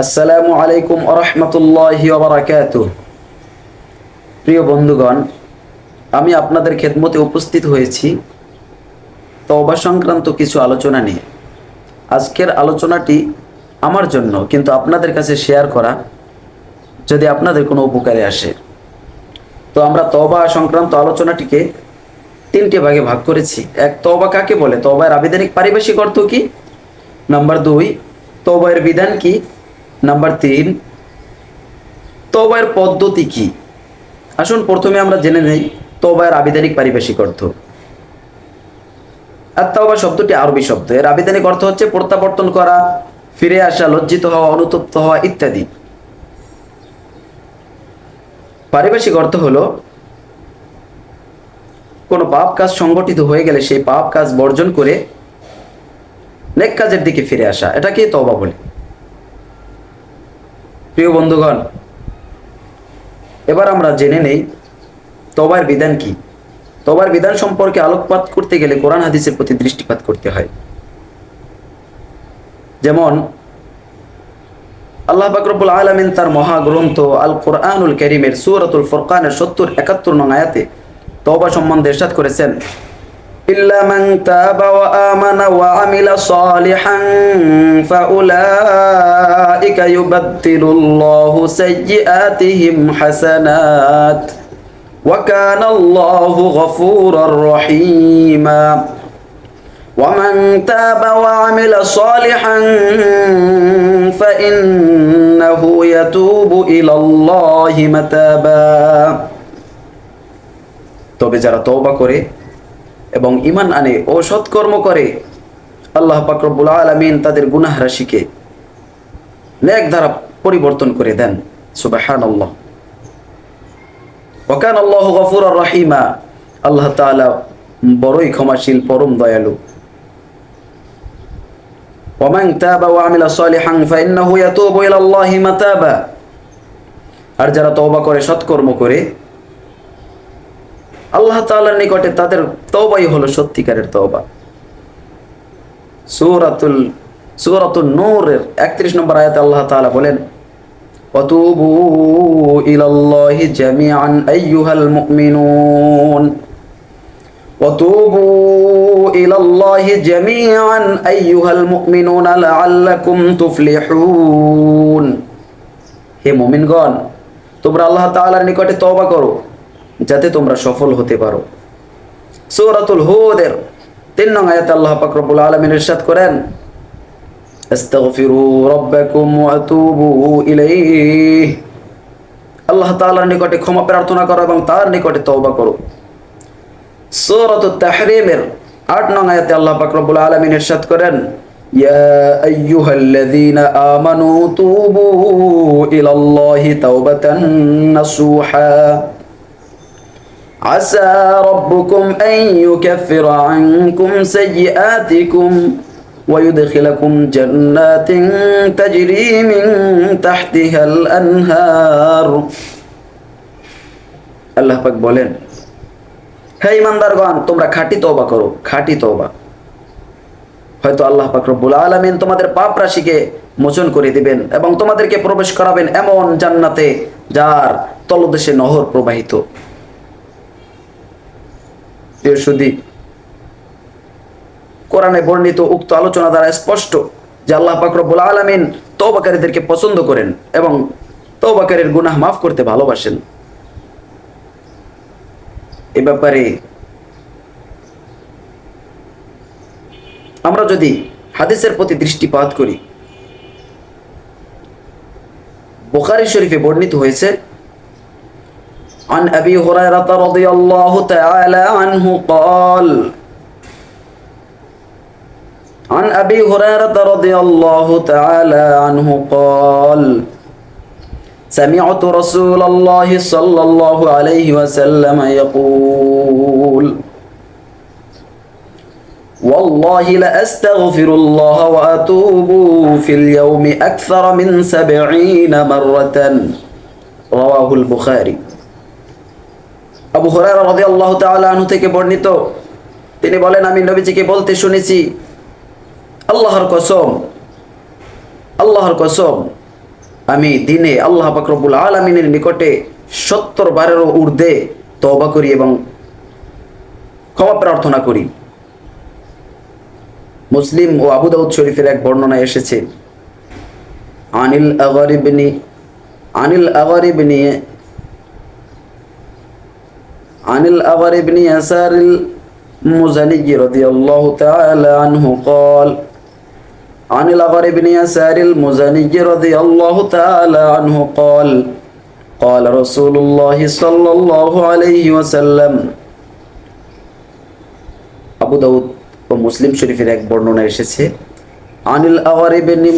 আসসালামু আলাইকুম আরহামতুল্লাহি প্রিয় বন্ধুগণ, আমি আপনাদের খেদমতে উপস্থিত হয়েছি তওবা সংক্রান্ত কিছু আলোচনা নিয়ে। আজকের আলোচনাটি আমার জন্য, কিন্তু আপনাদের কাছে শেয়ার করা যদি আপনাদের কোনো উপকারে আসে। তো আমরা তবা সংক্রান্ত আলোচনাটিকে তিনটে ভাগে ভাগ করেছি। এক তবা কাকে বলে? তওবার আবেদনিক পারিবেশিক অর্থ কি? নাম্বার দুই তওবার বিধান কি? নাম্বার তিন তওবার পদ্ধতি কি? আসুন প্রথমে আমরা জেনে নেই তওবার আবিধানিক পারিভাষিক অর্থ। আর তওবা শব্দটি আরবি শব্দ। এর আবিধানিক অর্থ হচ্ছে প্রত্যাবর্তন করা, ফিরে আসা, লজ্জিত হওয়া, অনুতপ্ত হওয়া ইত্যাদি। পারিভাষিক অর্থ হলো, কোনো পাপ কাজ সংগঠিত হয়ে গেলে সেই পাপ কাজ বর্জন করে নেক কাজের দিকে ফিরে আসা। এটাকেই তবা বলে। প্রিয় বন্ধুগণ, এবার আমরা জেনে নেই তবার বিধান কি। তবার বিধান সম্পর্কে আলোকপাত করতে গেলে কোরআন হাদিসের প্রতি দৃষ্টিপাত করতে হয়। যেমন, আল্লাহ বাকরবুল আলমিন তার মহাগ্রন্থ আল কোরআনুল করিমের সুরাতুল ফরকানের সত্তর একাত্তর নং আয়াতে তওবা সম্বন্ধে এরশাদ করেছেন إلا من تاب وآمن وعمل صالحا فأولئك يبدل الله سيئاتهم حسنات وكان الله غفورا رحيما. ومن تاب وعمل صالحا فإنه يتوب إلى الله متابا. توبة جرى توبة كوري এবং ইমান আনে ও সৎকর্ম করে আল্লাহ পাকরবুল আলমিন তাদের গুনাহ রাশিকে নেক দ্বারা পরিবর্তন করে দেন সুবাহান আল্লাহ ওকান আল্লাহ গফুর রাহিমা আল্লাহ তাআলা বড়ই ক্ষমাশীল পরম দয়ালু ومن تاب وعمل صالحا فإنه يتوب إلى الله متابا আর যারা তওবা করে সৎকর্ম করে আল্লাহ তাআলার নিকটে তাদের তওবাই হলো সত্যিকারের তওবা সূরাতুল সূরাতুন নূরের 31 নম্বর আয়াতে আল্লাহ তাআলা বলেন ওয়াতুবু ইলাল্লাহি জামিআন আইয়ুহাল মুমিনুন وتوبوا إلى الله جميعا أيها المؤمنون لعلكم تفلحون হে মুমিনগণ তোমরা আল্লাহ তাআলার নিকটে তওবা করো যাতে তোমরা সফল হতে পারো সূরাতুল হুদের তিন নং আয়াতে আল্লাহ পাক রব্বুল আলামিন ইরশাদ করেন আস্তাগফিরু রাব্বাকুম ওয়া তুবু ইলাইহি আল্লাহ তাআলার নিকটে ক্ষমা প্রার্থনা করো এবং তার নিকটে তওবা করো সূরাতুত তাহরিমের 8 নং আয়াতে আল্লাহ পাক রব্বুল আলামিন ইরশাদ করেন يا أيها الذين آمنوا توبوا إلى الله توبة نصوحا عسى ربكم أن يكفر عنكم سيئاتكم ويدخلكم جنات تجري من تحتها الأنهار আল্লাহ পাক বলেন হে ইমানদারগণ তোমরা খাঁটি তওবা করো খাঁটি তওবা হয়তো আল্লাহ পাক রব্বুল আলামিন তোমাদের পাপ রাশিকে মোচন করে দিবেন এবং তোমাদেরকে প্রবেশ করাবেন এমন জান্নাতে যার তলদেশে নহর প্রবাহিত প্রিয় কোরআনে বর্ণিত উক্ত আলোচনা দ্বারা স্পষ্ট যে আল্লাহ পাক রব্বুল আলামিন তওবাকারীদেরকে পছন্দ করেন এবং তওবাকারীর গুনাহ মাফ করতে ভালোবাসেন। এ ব্যাপারে আমরা যদি হাদিসের প্রতি দৃষ্টিপাত করি, বুখারী শরীফে বর্ণিত হয়েছে عن أبي هريرة رضي الله تعالى عنه قال عن أبي هريرة رضي الله تعالى عنه قال سمعت رسول الله صلى الله عليه وسلم يقول والله لأستغفر الله وأتوب في اليوم أكثر من سبعين مرة رواه البخاري. আবু হুরায়রা রাদিয়াল্লাহু তাআলা আনহু থেকে বর্ণিত। তিনি বলেন, আমি নবীজিকে বলতে শুনেছি, আল্লাহর কসম আল্লাহর কসম, আমি দিনে আল্লাহ পাকরবুল আলমিনের নিকটে সত্তর বারেরও ঊর্ধ্বে তবা করি এবং ক্ষমা প্রার্থনা করি। মুসলিম ও আবু দাউদ শরীফের এক বর্ণনায় এসেছে, আনিল আগরিবনি আনিল আগরিবনি আনিল আগরিবনি আসারিল মুজানি রাদিয়াল্লাহু তাআলা আনহু قال عن الأغر بن يسار المزني رضي الله تعالى عنه قال قال رسول الله صلى الله عليه وسلم আবু দাউদ ও মুসলিম শরীফের এক বর্ণনা এসেছে আনিল আওয়ার ইবনে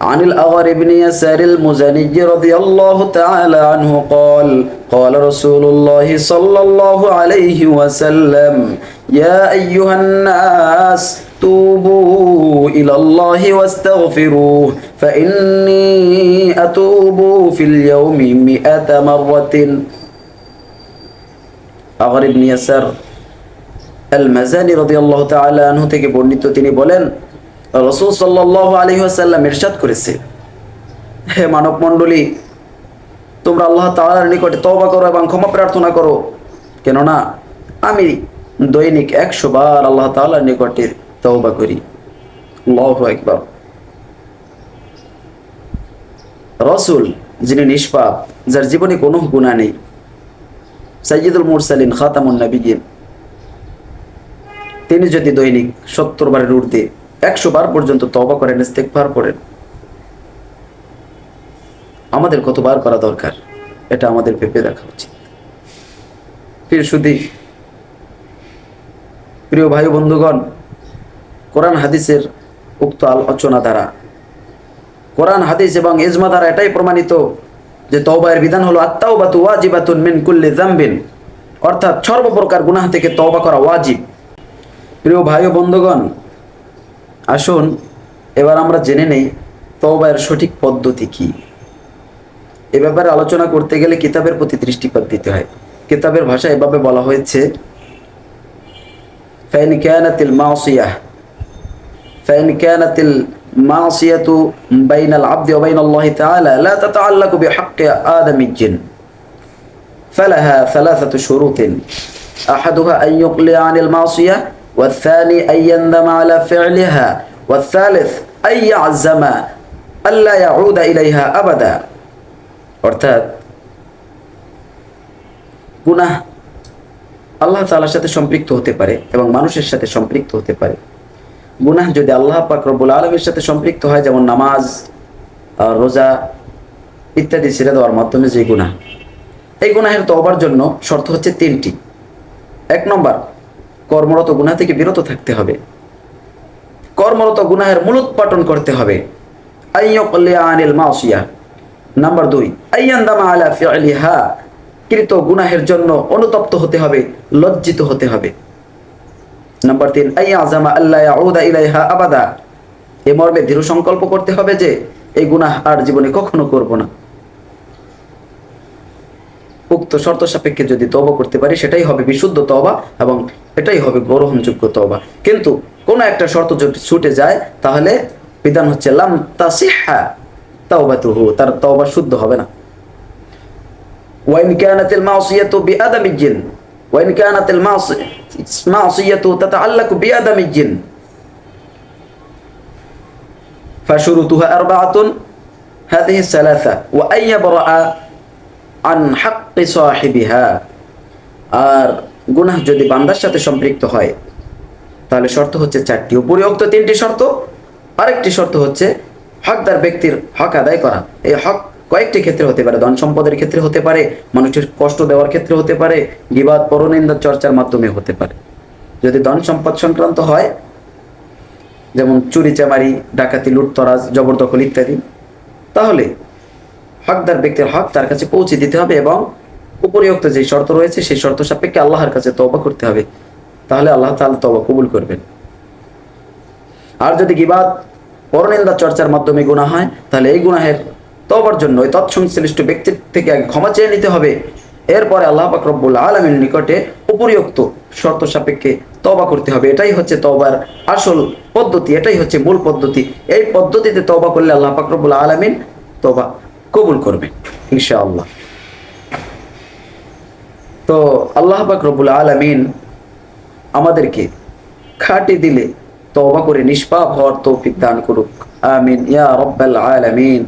عن الأغر بن يسار المزني رضي الله تعالى عنه قال قال رسول الله صلى الله عليه وسلم يا أيها الناس توبوا إلى الله واستغفروه فإني أتوب في اليوم مئة مرة أغر بن يسار المزني رضي الله تعالى عنه تكبرني تتني بولن রাসূল সাল্লাল্লাহু আলাইহি ওয়াসাল্লাম ইরশাদ করেছে। হে মানব মণ্ডলী তোমরা আল্লাহ তাআলার নিকটে তওবা করো এবং ক্ষমা প্রার্থনা করো। কেননা, আমি দৈনিক একশো বার আল্লাহ তাআলার নিকটে তওবা করি। আল্লাহু আকবার। রসুল, যিনি নিষ্পাপ, যার জীবনে কোনো গুনাহ নেই, সাইয়্যিদুল মুরসালিন, খাতামুন নবিয়্যিন, তিনি যদি দৈনিক সত্তর বারের ঊর্ধ্বে একশো বার পর্যন্ত তবা করেন ইস্তেকবার পড়েন। আমাদের কতবার করা দরকার, এটা আমাদের ভেবে দেখা উচিত। প্রিয় সুদী, প্রিয় ভাই বন্ধুগণ, কোরআন হাদিসের উক্ত আলোচনা দ্বারা। কোরআন হাদিস এবং ইজমা দ্বারা এটাই প্রমাণিত যে তওবায়ের বিধান হলো আত্মাও বা তু ওয়াজিবাতুন মিন কুল্লি জাম্বিন অর্থাৎ সর্বপ্রকার গুনাহ থেকে তওবা করা ওয়াজিব। প্রিয় ভাই বন্ধুগণ আসুন এবার আমরা জেনে নেই তওবায়ের সঠিক পদ্ধতি কি এ ব্যাপারে আলোচনা করতে গেলে কিতাবের প্রতি দৃষ্টিপাত দিতে হয় কিতাবের ভাষা এভাবে বলা হয়েছে فإن كانت المعصية فإن كانت المعصية بين العبد وبين الله تعالى لا تتعلق بحق آدم الجن فلها ثلاثة شروط أحدها أن يقلع عن المعصية والثاني أن يندم على فعلها والثالث أن يعزم ألا يعود إليها أبدا অর্থাৎ গুনাহ আল্লাহ তাআলার সাথে সম্পৃক্ত হতে পারে এবং মানুষের সাথে সম্পৃক্ত হতে পারে গুনাহ যদি আল্লাহ পাক রব্বুল আলমের সাথে সম্পৃক্ত হয় যেমন নামাজ আহ, রোজা ইত্যাদি ছেড়ে দেওয়ার মাধ্যমে যে গুনাহ এই গুনাহের তওবার জন্য শর্ত হচ্ছে তিনটি এক নম্বর কর্মরত গুনাহ থেকে বিরত থাকতে হবে। কর্মরত গুনাহের মূলোৎপাটন করতে হবে। নাম্বার দুই, আইয়ান্দামা আলা ফিআলিহা। কৃত গুনাহের জন্য অনুতপ্ত হতে হবে, লজ্জিত হতে হবে। নাম্বার তিন আইয়া আজামা আল্লাহ ইয়াউদা ইলাইহা আবাদা। এ মর্মে দৃঢ় সংকল্প করতে হবে যে, এই গুনাহ আর জীবনে কখনো করব না। উক্ত শর্ত সাপেক্ষে যদি তবা করতে পারি, সেটাই হবে বিশুদ্ধ তবা এবং এটাই হবে গ্রহণযোগ্য তবা কিন্তু কোনো একটা শর্ত যদি ছুটে যায় তাহলে বিধান হচ্ছে লাম তাসিহা তাওবাতুহু তার তওবা শুদ্ধ হবে না ওয়াইন কানাতিল মাসিয়াতু বিআদামি জিন ওয়াইন কানাতিল মাসিয়াতু তাতাআল্লাকু বিআদামি জিন فشروطها أربعة هذه الثلاثة وأن يبرأ عن حق صاحبها আর গুনাহ যদি বান্দার সাথে সম্পৃক্ত হয়, তাহলে শর্ত হচ্ছে চারটি। উপরিউক্ত তিনটি শর্ত, আরেকটি শর্ত হচ্ছে হকদার ব্যক্তির হক আদায় করা। এই হক কয়েকটি ক্ষেত্রে হতে পারে, ধন সম্পদের ক্ষেত্রে হতে পারে, মানুষের কষ্ট দেওয়ার ক্ষেত্রে হতে পারে, বিবাদ, পরনিন্দা চর্চার মাধ্যমে হতে পারে। যদি ধন সম্পদ সংক্রান্ত হয়, যেমন চুরি, চামারি, ডাকাতি, লুটতরাজ, জবরদখল ইত্যাদি, তাহলে হকদার ব্যক্তির হক তার কাছে পৌঁছে দিতে হবে এবং উপরিউক্ত যে শর্ত রয়েছে, সেই শর্ত সাপেক্ষে আল্লাহর কাছে তওবা করতে হবে। তাহলে আল্লাহ তাআলা তওবা কবুল করবেন। আর যদি গিবাদ, পরনিন্দা চর্চার মাধ্যমে গুনাহ হয়, তাহলে এই গুনাহের তওবার জন্য ওই তৎসংশ্লিষ্ট ব্যক্তির থেকে আগে ক্ষমা চেয়ে নিতে হবে। এরপরে আল্লাহ রব্বুল আলমীর নিকটে উপরিউক্ত শর্ত সাপেক্ষে তবা করতে হবে। এটাই হচ্ছে তবার আসল পদ্ধতি, এটাই হচ্ছে মূল পদ্ধতি। এই পদ্ধতিতে তবা করলে আল্লাহ রব্বুল আলমিন তবা কবুল করবেন, ইনশাআল্লাহ। তো আল্লাহ আলমিন আলামিন আমাদেরকে খাটি দিলে তবা করে নিষ্পাপ হওয়ার তৌফিক দান করুক। আমিন। ইয়া রব্বাল আলামিন।